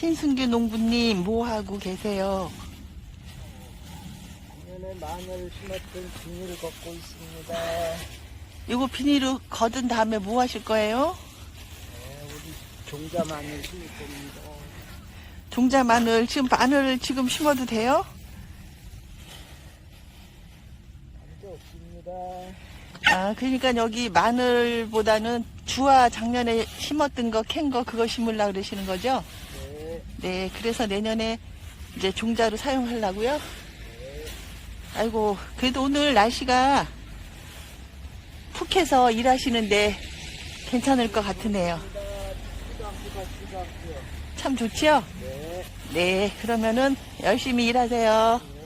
신순규 농부님 뭐 하고 계세요? 작년에 마늘 심었던 비닐을 걷고 있습니다. 이거 비닐을 걷은 다음에 뭐 하실 거예요? 네, 우리 종자 마늘 심을 겁니다. 종자 마늘 지금 마늘 지금 심어도 돼요? 문제 없습니다. 아 그러니까 여기 마늘보다는 주화 작년에 심었던 거 캔 거 그거 심으려 그러시는 거죠? 네, 네 그래서 내년에 이제 종자로 사용하려고요. 네. 아이고 그래도 오늘 날씨가 푹해서 일하시는데 괜찮을 것 같으네요. 참 좋지요? 네, 네 그러면은 열심히 일하세요. 네.